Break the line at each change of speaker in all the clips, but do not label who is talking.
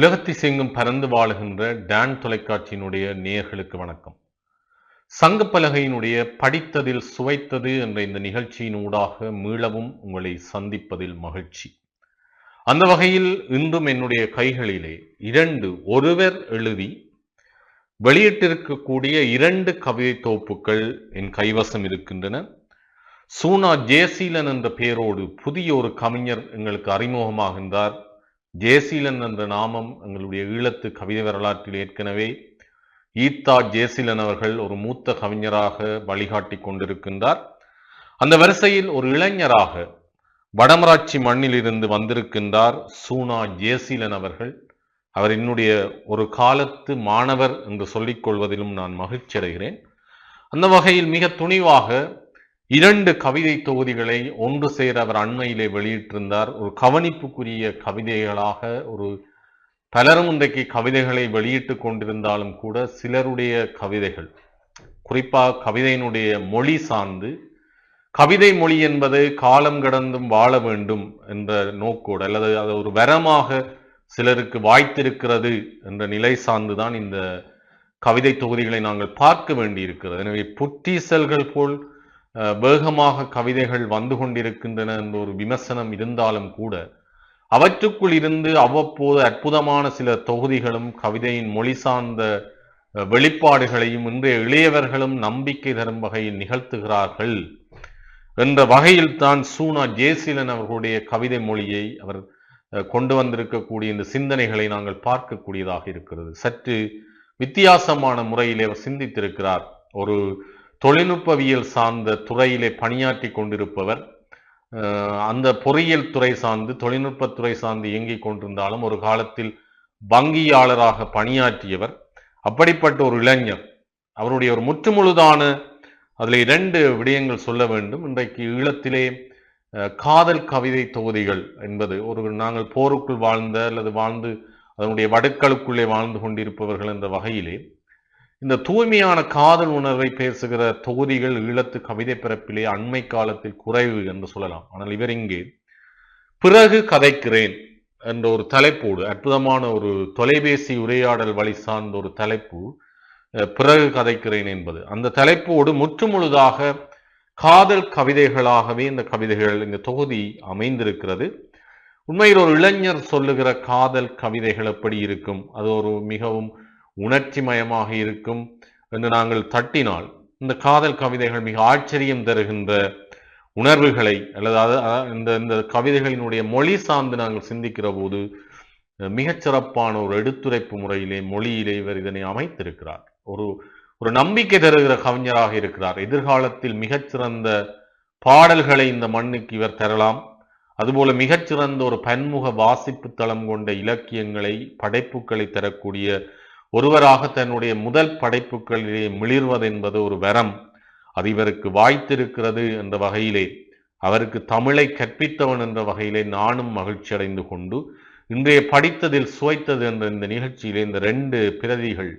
உலகத்திசெங்கும் பறந்து வாழுகின்ற டான் தொலைக்காட்சியினுடைய நேயர்களுக்கு வணக்கம். சங்கப்பலகையினுடைய படித்ததில் சுவைத்தது என்ற இந்த நிகழ்ச்சியின் ஊடாக மீளவும் உங்களை சந்திப்பதில் மகிழ்ச்சி. அந்த வகையில் இன்றும் என்னுடைய கைகளிலே இரண்டு ஒருவர் எழுதி வெளியிட்டிருக்கக்கூடிய இரண்டு கவிதை தொகுப்புகள் என் கைவசம் இருக்கின்றன. சூனா ஜேசீலன் என்ற பெயரோடு புதிய ஒரு கவிஞர் எங்களுக்கு அறிமுகமாகின்றார். ஜேசீலன் என்ற நாமம் எங்களுடைய ஈழத்து கவிதை வரலாற்றில் ஏற்கனவே ஈத்தா ஜேசிலன் அவர்கள் ஒரு மூத்த கவிஞராக வழிகாட்டி கொண்டிருக்கின்றார். அந்த வரிசையில் ஒரு இளைஞராக வடமராட்சி மண்ணிலிருந்து வந்திருக்கின்றார் சூனா ஜேசிலன் அவர்கள். அவர் என்னுடைய ஒரு காலத்து மாணவர் என்று சொல்லிக் கொள்வதிலும் நான் மகிழ்ச்சி அடைகிறேன் அந்த வகையில் மிக துணிவாக இரண்டு கவிதை தொகுதிகளை ஒன்று சேர அவர் அண்மையிலே வெளியிட்டிருந்தார். ஒரு கவனிப்புக்குரிய கவிதைகளாக ஒரு பலரும் இன்றைக்கு கவிதைகளை வெளியிட்டு கொண்டிருந்தாலும் கூட சிலருடைய கவிதைகள் குறிப்பாக கவிதையினுடைய மொழி சார்ந்து கவிதை மொழி என்பது காலம் கடந்தும் வாழ வேண்டும் என்ற நோக்கோடு அல்லது அது ஒரு வரமாக சிலருக்கு வாய்த்திருக்கிறது என்ற நிலை சார்ந்துதான் இந்த கவிதை தொகுதிகளை நாங்கள் பார்க்க வேண்டியிருக்கிறது. எனவே புத்தீசல்கள் போல் வேகமாக கவிதைகள் வந்து கொண்டிருக்கின்றன என்ற ஒரு விமர்சனம் இருந்தாலும் கூட அவற்றுக்குள் இருந்து அவ்வப்போது அற்புதமான சில தொகுதிகளும் கவிதையின் மொழி சார்ந்த வெளிப்பாடுகளையும் இன்றைய இளையவர்களும் நம்பிக்கை தரும் வகையில் நிகழ்த்துகிறார்கள் என்ற வகையில் தான் சூனா ஜேசிலன் அவர்களுடைய கவிதை மொழியை அவர் அஹ், கொண்டு வந்திருக்கக்கூடிய இந்த சிந்தனைகளை நாங்கள் பார்க்கக்கூடியதாக இருக்கிறது. சற்று வித்தியாசமான முறையிலே அவர் சிந்தித்திருக்கிறார். ஒரு தொழில்நுட்பவியல் சார்ந்த துறையிலே பணியாற்றி கொண்டிருப்பவர் அந்த பொறியியல் துறை சார்ந்து தொழில்நுட்பத்துறை சார்ந்து இயங்கிக் கொண்டிருந்தாலும் ஒரு காலத்தில் வங்கியாளராக பணியாற்றியவர். அப்படிப்பட்ட ஒரு இளைஞர் அவருடைய ஒரு முற்றுமுழுதான அதில் இரண்டு விடயங்கள் சொல்ல வேண்டும். இன்றைக்கு ஈழத்திலே காதல் கவிதை தொகுதிகள் என்பது ஒரு நாங்கள் போருக்குள் வாழ்ந்த அல்லது வாழ்ந்து அதனுடைய வடுக்களுக்குள்ளே வாழ்ந்து கொண்டிருப்பவர்கள் என்ற வகையிலே இந்த தூய்மையான காதல் உணர்வை பேசுகிற தொகுதிகள் ஈழத்து கவிதை பிறப்பிலே அண்மை காலத்தில் குறைவு என்று சொல்லலாம். ஆனால் இவர் இங்கே பிறகு கதைக்கிறேன் என்ற ஒரு தலைப்போடு அற்புதமான ஒரு தொலைபேசி உரையாடல் வழி சார்ந்த ஒரு தலைப்பு பிறகு கதைக்கிறேன் என்பது. அந்த தலைப்போடு முற்றுமுழுதாக காதல் கவிதைகளாகவே இந்த கவிதைகள் இந்த தொகுதி அமைந்திருக்கிறது. உண்மையில் ஒரு இளைஞர் சொல்லுகிற காதல் கவிதைகள் எப்படி இருக்கும்? அது ஒரு மிகவும் உணர்ச்சி மயமாக இருக்கும் என்று நாங்கள் தட்டினால் இந்த காதல் கவிதைகள் மிக ஆச்சரியம் தருகின்ற உணர்வுகளை அல்லது அது- இந்த இந்த கவிதைகளினுடைய மொழி சார்ந்து நாங்கள் சிந்திக்கிற போது மிகச்சிறப்பான சிறப்பான ஒரு எடுத்துரைப்பு முறையிலே மொழியிலே இவர் இதனை அமைத்திருக்கிறார். ஒரு ஒரு நம்பிக்கை தருகிற கவிஞராக இருக்கிறார். எதிர்காலத்தில் மிகச்சிறந்த பாடல்களை இந்த மண்ணுக்கு இவர் தரலாம். அதுபோல மிகச்சிறந்த ஒரு பன்முக வாசிப்பு தளம் கொண்ட இலக்கியங்களை படைப்புகளை தரக்கூடிய ஒருவராக தன்னுடைய முதல் படைப்புகளிலே மிளிர்வதென்பது ஒரு வரம். அது இவருக்கு வாய்த்திருக்கிறது என்ற வகையிலே அவருக்கு தமிழை கற்பித்தவன் என்ற வகையிலே நானும் மகிழ்ச்சி அடைந்து கொண்டு இன்றைய படித்ததில் சுவைத்தது என்ற இந்த நிகழ்ச்சியிலே இந்த ரெண்டு பிரதிகள்.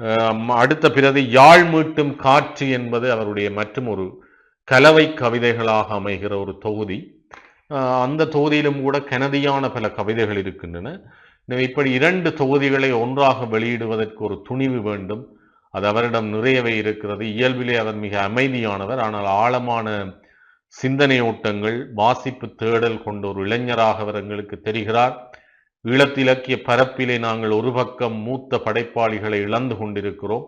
அஹ், அடுத்த பிரதி யாழ் மீட்டும் காற்று என்பது அவருடைய மற்றும் ஒரு கலவை கவிதைகளாக அமைகிற ஒரு தொகுதி. அஹ், அந்த தொகுதியிலும் கூட கனதியான பல கவிதைகள் இருக்கின்றன. இப்படி இரண்டு தொகுதிகளை ஒன்றாக வெளியிடுவதற்கு ஒரு துணிவு வேண்டும். அது அவரிடம் நிறையவே இருக்கிறது. இயல்பிலே அவர் மிக அமைதியானவர். ஆனால் ஆழமான சிந்தனை ஓட்டங்கள் வாசிப்பு தேடல் கொண்ட ஒரு இளைஞராக அவர் எங்களுக்கு தெரிகிறார். ஈழத்திலக்கிய பரப்பிலே நாங்கள் ஒரு பக்கம் மூத்த படைப்பாளிகளை இழந்து கொண்டிருக்கிறோம்.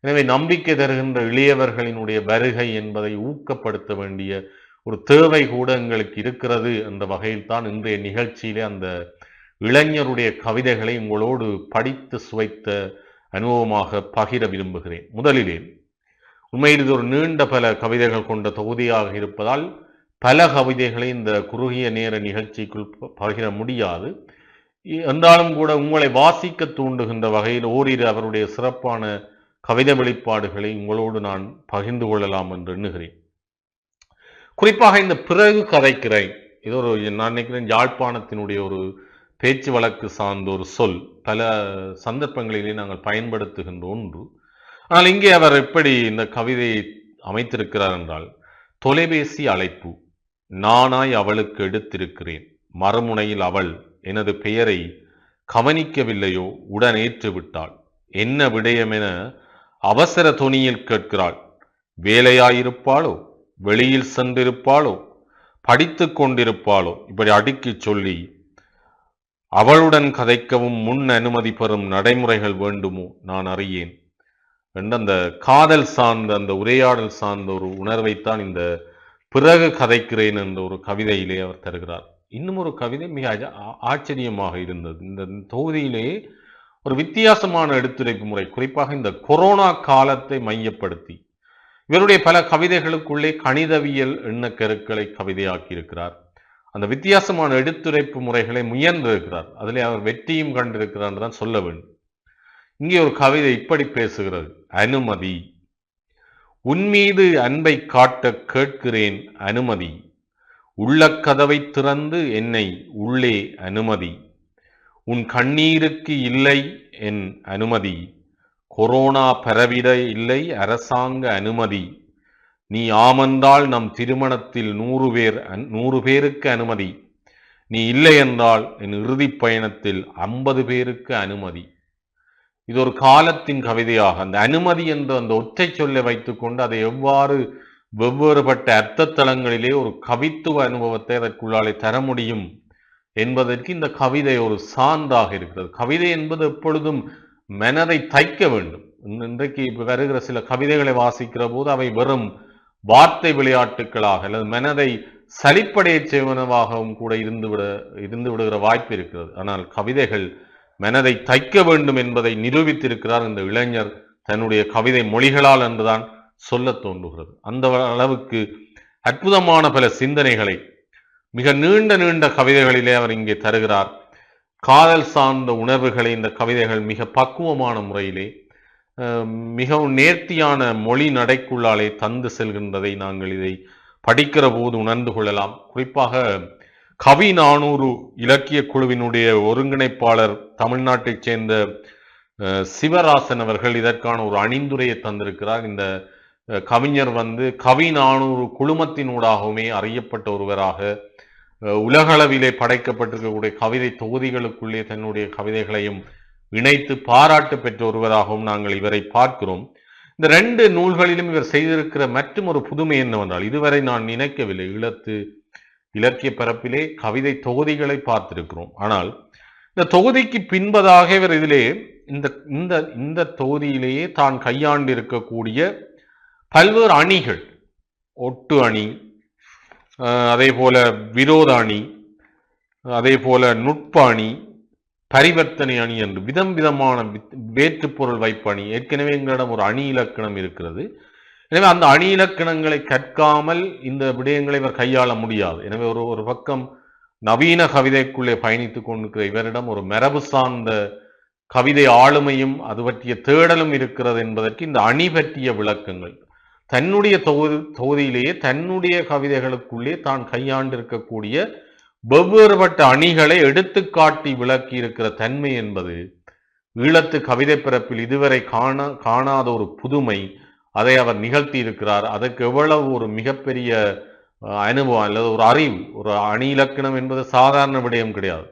எனவே நம்பிக்கை தருகின்ற இளையவர்களினுடைய வருகை என்பதை ஊக்கப்படுத்த வேண்டிய ஒரு தேவை கூட எங்களுக்கு இருக்கிறது என்ற வகையில் தான் இன்றைய நிகழ்ச்சியிலே அந்த இளைஞருடைய கவிதைகளை உங்களோடு படித்து சுவைத்த அனுபவமாக பகிர விரும்புகிறேன். முதலிலே உண்மையில் இது ஒரு நீண்ட பல கவிதைகள் கொண்ட தொகுதியாக இருப்பதால் பல கவிதைகளை இந்த குறுகிய நேர நிகழ்ச்சிக்குள் பகிர முடியாது. என்றாலும் கூட உங்களை வாசிக்க தூண்டுகின்ற வகையில் ஓரிரு அவருடைய சிறப்பான கவிதை வெளிப்பாடுகளை உங்களோடு நான் பகிர்ந்து கொள்ளலாம் என்று எண்ணுகிறேன். குறிப்பாக இந்த பிறகு கதைக்கிறேன் இது ஒரு நான் நினைக்கிறேன் யாழ்ப்பாணத்தினுடைய ஒரு பேச்சு வழக்கு சார்ந்த ஒரு சொல் பல சந்தர்ப்பங்களிலே நாங்கள் பயன்படுத்துகின்ற ஒன்று. ஆனால் இங்கே அவர் எப்படி இந்த கவிதையை அமைத்திருக்கிறார் என்றால் தொலைபேசி அழைப்பு நானாய் அவளுக்கு எடுத்திருக்கிறேன் மறுமுனையில் அவள் எனது பெயரை கவனிக்கவில்லையோ உடன் ஏற்றுவிட்டாள் என்ன விடயமென அவசர தொனியில் கேட்கிறாள் வேலையாயிருப்பாளோ வெளியில் சென்றிருப்பாளோ படித்து கொண்டிருப்பாளோ இப்படி அடுக்கிச் சொல்லி அவளுடன் கதைக்கவும் முன் அனுமதி பெறும் நடைமுறைகள் வேண்டுமோ நான் அறியேன். என்ற அந்த காதல் சார்ந்த அந்த உரையாடல் சார்ந்த ஒரு உணர்வைத்தான் இந்த பிறகு கதைக்கிறேன் என்ற ஒரு கவிதையிலே அவர் தருகிறார். இன்னும் ஒரு கவிதை மிக அஜ- ஆ- ஆச்சரியமாக இருந்தது. இந்த தொகுதியிலேயே ஒரு வித்தியாசமான எடுத்துரைப்பு முறை குறிப்பாக இந்த கொரோனா காலத்தை மையப்படுத்தி. இவருடைய பல கவிதைகளுக்குள்ளே கணிதவியல் எண்ணக்கருக்களை கவிதையாக்கி இருக்கிறார் அந்த வித்தியாசமான எடுத்துரைப்பு முறைகளை முயன்றிருக்கிறார். அதிலே அவர் வெற்றியும் கண்டிருக்கிறார் தான் சொல்ல வேண்டும். இங்கே ஒரு கவிதை இப்படி பேசுகிறது. அனுமதி. உன்மீது அன்பை காட்ட கேட்கிறேன் அனுமதி. உள்ள கதவை திறந்து என்னை உள்ளே அனுமதி. உன் கண்ணீருக்கு இல்லை என் அனுமதி. கொரோனா பரவிட இல்லை அரசாங்க அனுமதி. நீ ஆமென்றால் நம் திருமணத்தில் நூறு பேர் நூறு பேருக்கு அனுமதி. நீ இல்லை என்றால் என் இறுதி பயணத்தில் ஐம்பது பேருக்கு அனுமதி. இது ஒரு காலத்தின் கவிதையாக அந்த அனுமதி என்ற அந்த ஒற்றை சொல்லை வைத்துக்கொண்டு அதை எவ்வாறு வெவ்வேறுபட்ட அர்த்தத்தலங்களிலே ஒரு கவித்துவ அனுபவத்தை அதற்குள்ளாலே தர முடியும் என்பதற்கு இந்த கவிதை ஒரு சான்றாக இருக்கிறது. கவிதை என்பது எப்பொழுதும் மனதை தைக்க வேண்டும். இன்றைக்கு வருகிற சில கவிதைகளை வாசிக்கிற போது அவை வெறும் வார்த்தை விளையாட்டுகளாக அல்லது மனதை சலிப்படைய செய்வனவாகவும் கூட இருந்துவிட இருந்து விடுகிற வாய்ப்பு இருக்கிறது. ஆனால் கவிதைகள் மனதை தைக்க வேண்டும் என்பதை நிரூபித்திருக்கிறார் இந்த இளைஞர். தன்னுடைய கவிதை மொழிகளால் என்றுதான் சொல்ல தோன்றுகிறது. அந்த அளவுக்கு அற்புதமான பல சிந்தனைகளை மிக நீண்ட நீண்ட கவிதைகளிலே அவர் இங்கே தருகிறார். காதல் சார்ந்த உணர்வுகளை இந்த கவிதைகள் மிக பக்குவமான முறையிலே மிகவும் நேர்த்தியான மொழி நடைக்குள்ளாலே தந்து செல்கின்றதை நாங்கள் இதை படிக்கிற போது உணர்ந்து கொள்ளலாம். குறிப்பாக கவி நானூறு இலக்கிய குழுவினுடைய ஒருங்கிணைப்பாளர் தமிழ்நாட்டைச் சேர்ந்த அஹ், சிவராசன் அவர்கள் இதற்கான ஒரு அணிந்துரையை தந்திருக்கிறார். இந்த கவிஞர் வந்து கவி நானூறு குழுமத்தினூடாகவுமே அறியப்பட்ட ஒருவராக உலகளவிலே படைக்கப்பட்டிருக்கக்கூடிய கவிதை தொகுதிகளுக்குள்ளே தன்னுடைய கவிதைகளையும் இணைத்து பாராட்டு பெற்ற ஒருவராகவும் நாங்கள் இவரை பார்க்கிறோம். இந்த ரெண்டு நூல்களிலும் இவர் செய்திருக்கிற மற்றும் ஒரு புதுமை என்னவென்றால் இதுவரை நான் நினைக்கவில்லை. இழத்து இலக்கிய பரப்பிலே கவிதை தொகுதிகளை பார்த்திருக்கிறோம். ஆனால் இந்த தொகுதிக்கு பின்பதாக இவர் இதிலே இந்த இந்த இந்த தொகுதியிலேயே தான் கையாண்டு இருக்கக்கூடிய பல்வேறு அணிகள். ஒட்டு அணி அதே போல விரோத அணி அதே போல நுட்ப அணி பரிவர்த்தனை அணி என்று விதம் விதமான வேற்றுப்பொருள் வைப்பு அணி. ஏற்கனவே எங்களிடம் ஒரு அணி இலக்கணம் இருக்கிறது. எனவே அந்த அணி இலக்கணங்களை கற்காமல் இந்த விடயங்களை இவர் கையாள முடியாது. எனவே ஒரு ஒரு பக்கம் நவீன கவிதைக்குள்ளே பயணித்துக் கொண்டிருக்கிற இவரிடம் ஒரு மரபு சார்ந்த கவிதை ஆளுமையும் அது பற்றிய தேடலும் இருக்கிறது என்பதற்கு இந்த அணி பற்றிய விளக்கங்கள். தன்னுடைய தொகுதி தொகுதியிலேயே தன்னுடைய கவிதைகளுக்குள்ளே தான் கையாண்டிருக்கக்கூடிய வெவ்வேறுபட்ட அணிகளை எடுத்துக்காட்டி விளக்கி இருக்கிற தன்மை என்பது ஈழத்து கவிதை பிறப்பில் இதுவரை காண காணாத ஒரு புதுமை. அதை அவர் நிகழ்த்தி இருக்கிறார். அதற்கு எவ்வளவு ஒரு மிகப்பெரிய அனுபவம் அல்லது ஒரு அறிவு ஒரு அணி இலக்கணம் என்பது சாதாரண விடயம் கிடையாது.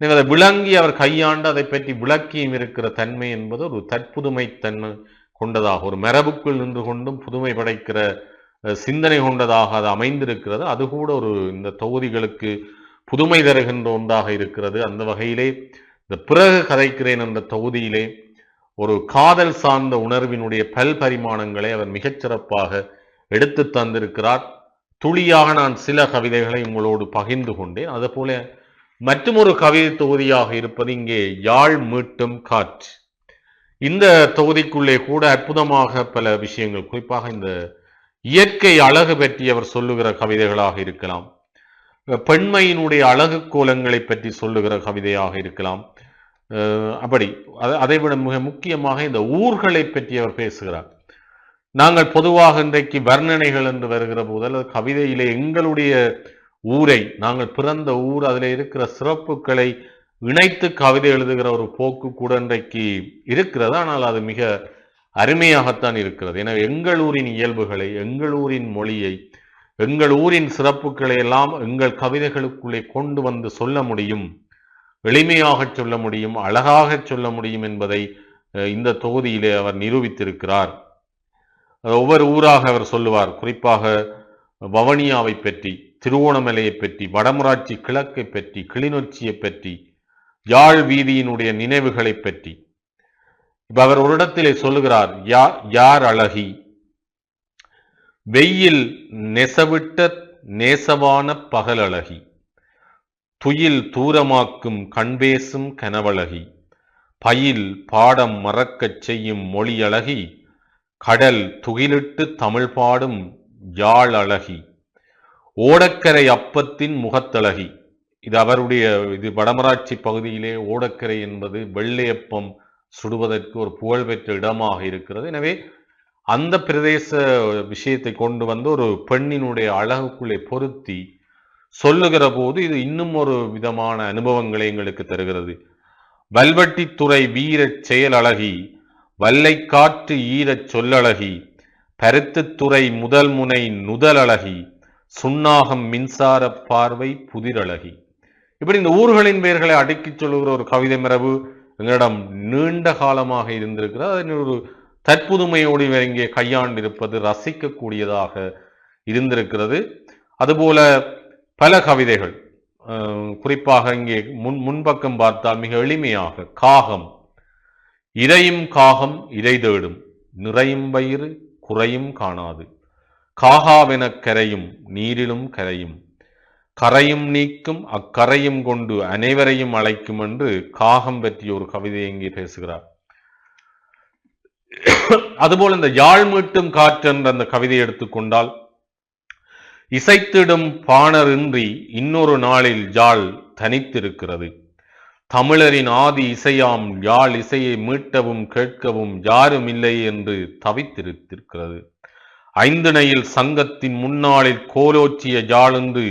எனவே அதை விளங்கி அவர் கையாண்டு அதை பற்றி விளக்கியும் இருக்கிற தன்மை என்பது ஒரு தற்புதுமை தன்மை கொண்டதாக ஒரு மரபுக்குள் நின்று கொண்டும் புதுமை படைக்கிற சிந்தனை கொண்டதாக அது அமைந்திருக்கிறது. அது கூட ஒரு இந்த தொகுதிகளுக்கு புதுமை தருகின்ற ஒன்றாக இருக்கிறது. அந்த வகையிலே இந்த பிறகு கதைக்கிறேன் என்ற தொகுதியிலே ஒரு காதல் சார்ந்த உணர்வினுடைய பல் பரிமாணங்களை அவர் மிகச்சிறப்பாக எடுத்து தந்திருக்கிறார். துளியாக நான் சில கவிதைகளை உங்களோடு பகிர்ந்து கொண்டேன். அதுபோல மற்றுமொரு கவிதை தொகுதியாக இருப்பது இங்கே யாழ் மீட்டும் காற்று. இந்த தொகுதிக்குள்ளே கூட அற்புதமாக பல விஷயங்கள் குறிப்பாக இந்த இயற்கை அழகு பற்றி அவர் சொல்லுகிற கவிதைகளாக இருக்கலாம். பெண்மையினுடைய அழகு கோலங்களை பற்றி சொல்லுகிற கவிதையாக இருக்கலாம். அப்படி அதை அதைவிட மிக முக்கியமாக இந்த ஊர்களை பற்றி அவர் பேசுகிறார். நாங்கள் பொதுவாக இன்றைக்கு வர்ணனைகள் என்று வருகிற போது அல்லது கவிதையிலே எங்களுடைய ஊரை நாங்கள் பிறந்த ஊர் அதில் இருக்கிற சிறப்புகளை இணைத்து கவிதை எழுதுகிற ஒரு போக்கு கூட இன்றைக்கு இருக்கிறது. ஆனால் அது மிக அருமையாகத்தான் இருக்கிறது. எனவே எங்கள் ஊரின் இயல்புகளை எங்கள் ஊரின் மொழியை எங்கள் ஊரின் சிறப்புகளை எல்லாம் எங்கள் கவிதைகளுக்குள்ளே கொண்டு வந்து சொல்ல முடியும் எளிமையாக சொல்ல முடியும் அழகாக சொல்ல முடியும் என்பதை இந்த தொகுதியிலே அவர் நிரூபித்திருக்கிறார். ஒவ்வொரு ஊராக அவர் சொல்லுவார். குறிப்பாக வவனியாவை பற்றி திருவோணமலையை பற்றி வடமராட்சி கிழக்கை பற்றி கிளிநொச்சியை பற்றி யாழ் வீதியினுடைய நினைவுகளை பற்றி. இப்ப அவர் ஒரு இடத்திலே சொல்லுகிறார் யா யார் அழகி? வெயில் நெசவிட்ட நேசவான பகலழகி துயில் தூரமாக்கும் கண்பேசும் கனவழகி பயில் பாடம் மறக்கச் செய்யும் மொழி அழகி கடல் துகிலிட்டு தமிழ் பாடும் யாழ் அழகி ஓடக்கரை அப்பத்தின் முகத்தழகி. இது அவருடைய இது வடமராட்சி பகுதியிலே ஓடக்கரை என்பது வெள்ளையப்பம் சுடுவதற்கு ஒரு புகழ்பெற்ற இடமாக இருக்கிறது. எனவே அந்த பிரதேச விஷயத்தை கொண்டு வந்து ஒரு பெண்ணினுடைய அழகுக்குள்ளே பொருத்தி சொல்லுகிற போது இது இன்னும் ஒரு விதமான அனுபவங்களை எங்களுக்கு தருகிறது. வல்வட்டித்துறை வீரச் செயல் அழகி வல்லை காற்று ஈரச் சொல்லழகி பருத்துத்துறை முதல் முனை நுதல் அழகி சுண்ணாகம் மின்சார பார்வை புதிரழகி இப்படி இந்த ஊர்களின் பெயர்களை அடுக்கிச் சொல்லுகிற ஒரு கவிதை மரபு எங்களிடம் நீண்ட காலமாக இருந்திருக்கிறது. அதன் ஒரு தற்புதுமையோடு இவர் இங்கே கையாண்டிருப்பது ரசிக்கக்கூடியதாக இருந்திருக்கிறது. அதுபோல பல கவிதைகள் குறிப்பாக இங்கே முன் முன்பக்கம் பார்த்தால் மிக எளிமையாக காகம். இறையும் காகம் இறை தேடும் நிறையும் வயிறு குறையும் காணாது. காகாவெனக் கரையும் நீரிலும் கரையும். கரையும் நீக்கும் அக்கரையும் கொண்டு அனைவரையும் அழைக்கும் என்று காகம் பற்றிய ஒரு கவிதையை இங்கே பேசுகிறார். அதுபோல் இந்த யாழ் மீட்டும் காற்றென்ற அந்த கவிதையை எடுத்துக்கொண்டால் இசைத்திடும் பாணரின்றி இன்னொரு நாளில் யாழ் தனித்திருக்கிறது. தமிழரின் ஆதி இசையாம் யாழ் இசையை மீட்டவும் கேட்கவும் யாரும் இல்லை என்று தவித்திருத்திருக்கிறது. ஐந்திணையில் சங்கத்தின் முன்னாளில் கோலோச்சிய யாழென்று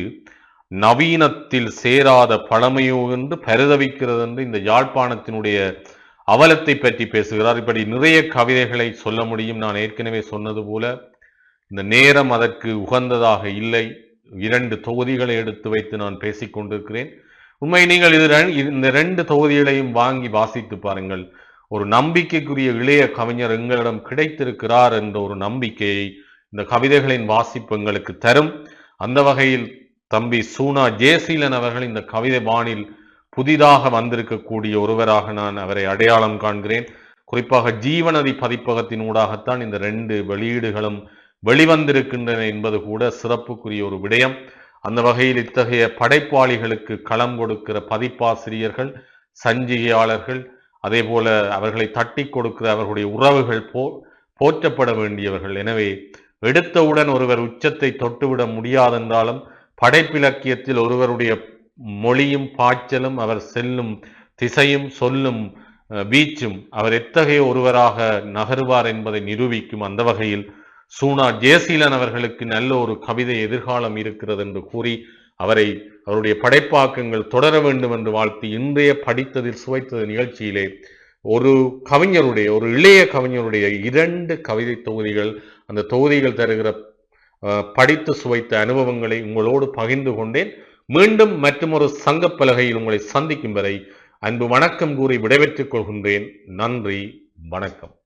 நவீனத்தில் சேராத பழமையோ என்று பரிதவிக்கிறது என்று இந்த யாழ்ப்பாணத்தினுடைய அவலத்தை பற்றி பேசுகிறார். இப்படி நிறைய கவிதைகளை சொல்ல முடியும். நான் ஏற்கனவே சொன்னது போல இந்த நேரம் அதற்கு உகந்ததாக இல்லை. இரண்டு தொகுதிகளை எடுத்து வைத்து நான் பேசிக்கொண்டிருக்கிறேன் உண்மை நீங்கள் இது இந்த ரெண்டு தொகுதிகளையும் வாங்கி வாசித்து பாருங்கள். ஒரு நம்பிக்கைக்குரிய இளைய கவிஞர் எங்களிடம் கிடைத்திருக்கிறார் என்ற ஒரு நம்பிக்கையை இந்த கவிதைகளின் வாசிப்பு எங்களுக்கு தரும். அந்த வகையில் தம்பி சூனா ஜேசீலன் அவர்கள் இந்த கவிதை வானில் புதிதாக வந்திருக்கக்கூடிய ஒருவராக நான் அவரை அடையாளம் காண்கிறேன். குறிப்பாக ஜீவனதி பதிப்பகத்தின் ஊடாகத்தான் இந்த ரெண்டு வெளியீடுகளும் வெளிவந்திருக்கின்றன என்பது கூட சிறப்புக்குரிய ஒரு விடயம். அந்த வகையில் இத்தகைய படைப்பாளிகளுக்கு களம் கொடுக்கிற பதிப்பாசிரியர்கள் சஞ்சிகையாளர்கள் அதே போல அவர்களை தட்டி கொடுக்கிற அவர்களுடைய உறவுகள் போ போற்றப்பட வேண்டியவர்கள். எனவே எடுத்தவுடன் ஒருவர் உச்சத்தை தொட்டுவிட முடியாதென்றாலும் படைப்பிலக்கியத்தில் ஒருவருடைய மொழியும் பாய்ச்சலும் அவர் செல்லும் திசையும் சொல்லும் வீச்சும் அவர் எத்தகைய ஒருவராக நகருவார் என்பதை நிரூபிக்கும் அந்த வகையில் சூனா ஜேசீலன் அவர்களுக்கு நல்ல ஒரு கவிதை எதிர்காலம் இருக்கிறது என்று கூறி அவரை அவருடைய படைப்பாக்கங்கள் தொடர வேண்டும் என்று வாழ்த்தி இன்றைய படித்ததில் சுவைத்தது நிகழ்ச்சியிலே ஒரு கவிஞருடைய ஒரு இளைய கவிஞருடைய இரண்டு கவிதை தொகுதிகள் அந்த தொகுதிகள் தருகிற படித்து சுவைத்த அனுபவங்களை உங்களோடு பகிர்ந்து கொண்டேன். மீண்டும் மற்றொரு சங்கப் பலகையில் உங்களை சந்திக்கும் வரை அன்பு வணக்கம் கூறி விடைபெற்றுக் கொள்கின்றேன். நன்றி வணக்கம்.